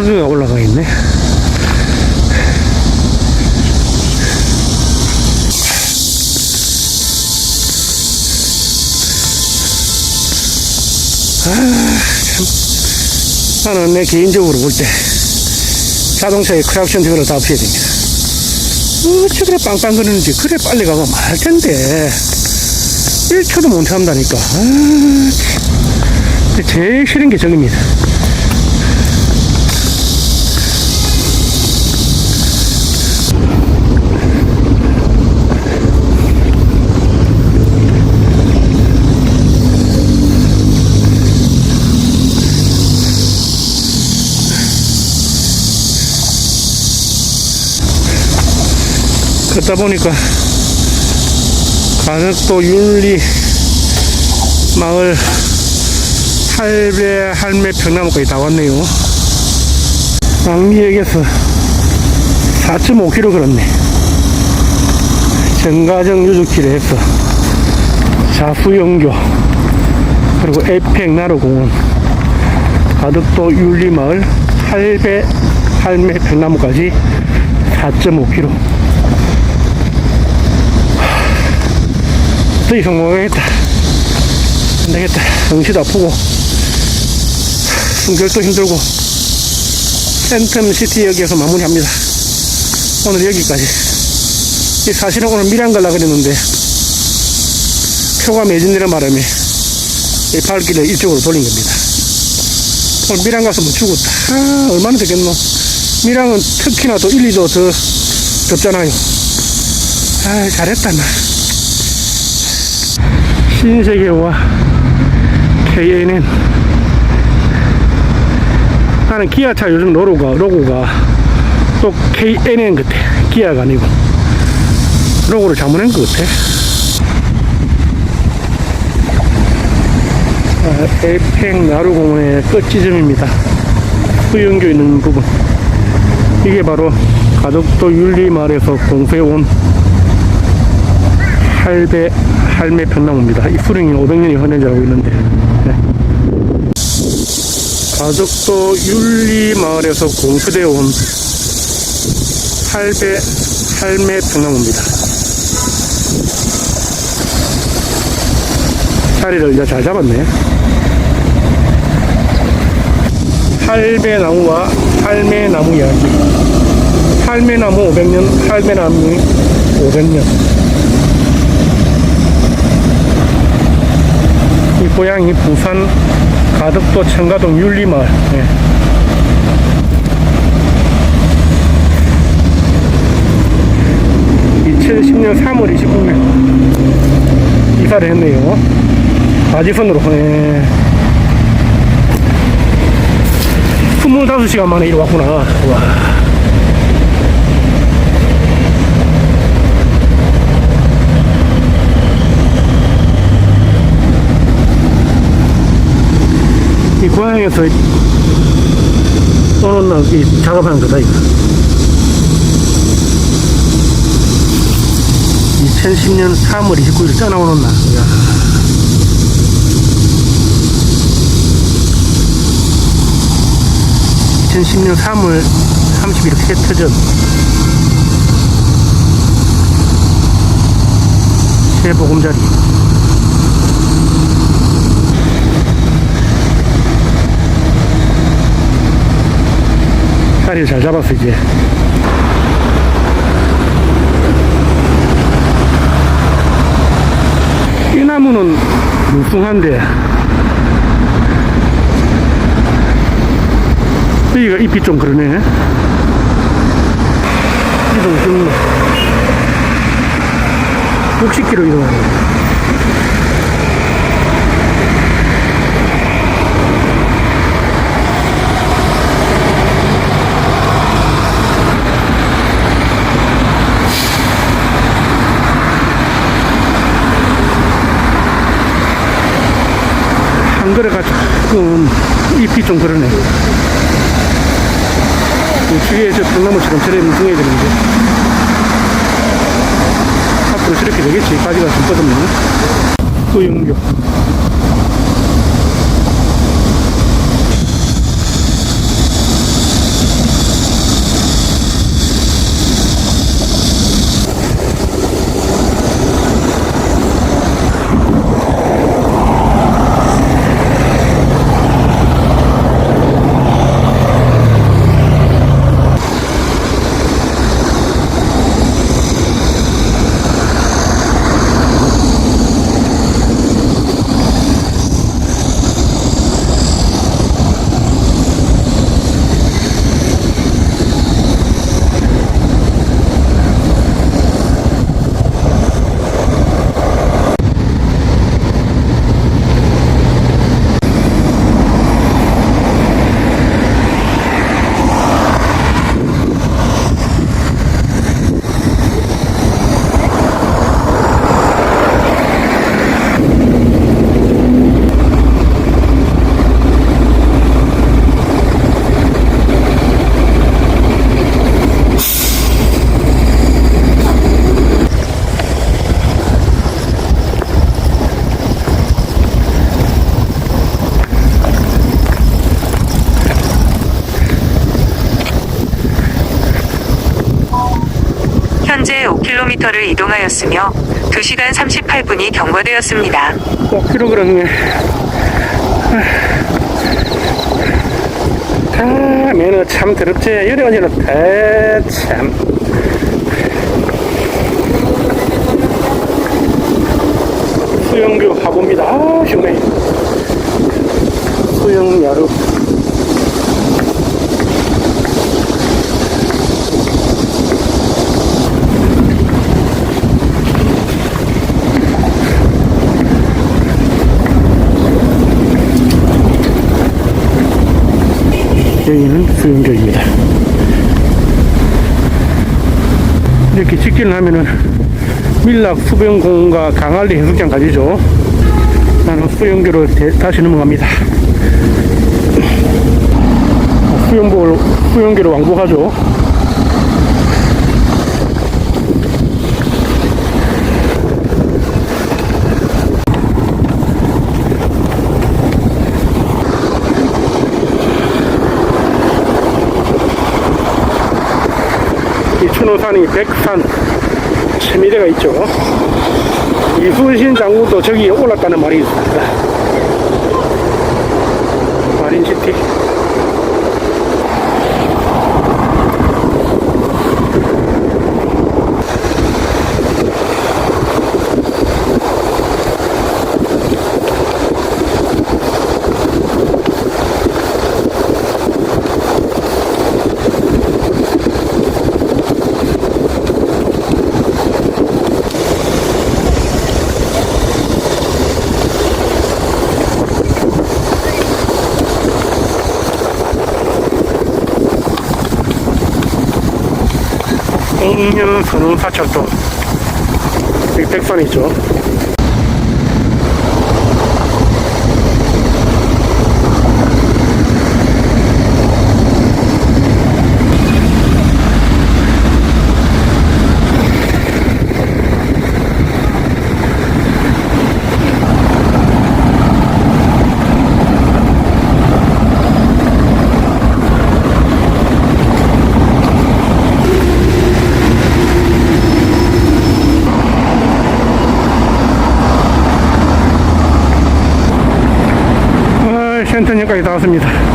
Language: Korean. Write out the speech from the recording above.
악어가 올라가 있네. 아, 참. 나는 내 개인적으로 볼 때 자동차에 크락션 저거를 다 없애야 됩니다. 어찌 그래 빵빵 거리는지 그래 빨리 가고 말 텐데 1초도 못 참다니까. 아, 제일 싫은 게 저깁니다. 걷다 보니까 가덕도 윤리 마을 할배 할매 평나무까지 다 왔네요. 왕리역에서 4.5km 걸었네. 정가정 유적지를 해서 자수영교 그리고 에펙 나루공원 가덕도 윤리마을 할배 할매 평나무까지 4.5km 못 가겠다. 안 되겠다. 정시도 아프고, 숨결도 힘들고, 센텀 시티역에서 마무리합니다. 오늘 여기까지. 이 사실은 오늘 미란 갈라 그랬는데, 표가 매진되는 바람에 이 발길을 이쪽으로 돌린 겁니다. 오늘 미랑 가서 못 죽었다. 아, 얼마나 되겠노. 미랑은 특히나 또 1, 2도 더 덥잖아요. 아, 잘했다, 나. 신세계와 KNN 나는 기아차 요즘 로고가 로고가 또 KNN 같아. 기아가 아니고. 로고를 잘못한 것 같아. 아, 에펙 나루공원의 끝 지점입니다. 후영교 있는 부분. 이게 바로 가덕도 윤리마을에서 공수해온 할배 할매 평나무입니다. 이 수령이 500년이 흔한 줄 알고 있는데 네. 가덕도 윤리마을에서 공수되어 온 할배 할매 평나무입니다. 자리를 이제 잘 잡았네. 할배나무와 할매나무 이야기. 할매나무 500년, 할매나무 500년. 고향이 부산 가덕도 청가동 윤리마을. 예. (2010년 3월 29일) 이사를 했네요 바지선으로 예. 25시간 만에 이리 왔구나 와. 고향에서 오는 날이 작업하는 거다, 이거. 2010년 3월 29일 떠나오는 날. 이야. (2010년 3월 30일 세트전) 새보금자리 자리를 잘 잡았어 이제. 이 나무는 무숭한데 여기가 잎이 좀 그러네. 이동 경로 60km 이동하네 한 그릇가 조금 잎이 좀 그러네. 우측에 저 통나무처럼 저래 무성해야 되는데. 앞으로 저렇게 되겠지. 가지가 좀 뻗으면. 소용교. 킬로미터를 이동하였으며 2시간 38분이 경과되었습니다. 5kg 그렇네. 다 매너 참 더럽지. 가지로 다 참. 수영뷰 가봅니다. 아, 시원해. 수영 야루. 여기는 수영장입니다. 이렇게 직진을 하면은 밀락 수변공원과 강알리 해수욕장 가지죠. 나는 수영교로 대- 다시 넘어갑니다. 수영복을, 수영교로 왕복하죠. 이 춘호산이 백산 첨미대가 있죠. 이순신 장군도 저기 올랐다는 말이 있습니다. 마린시티. 여기 백산이 있죠. 아, 센터역까지 다 왔습니다. 아,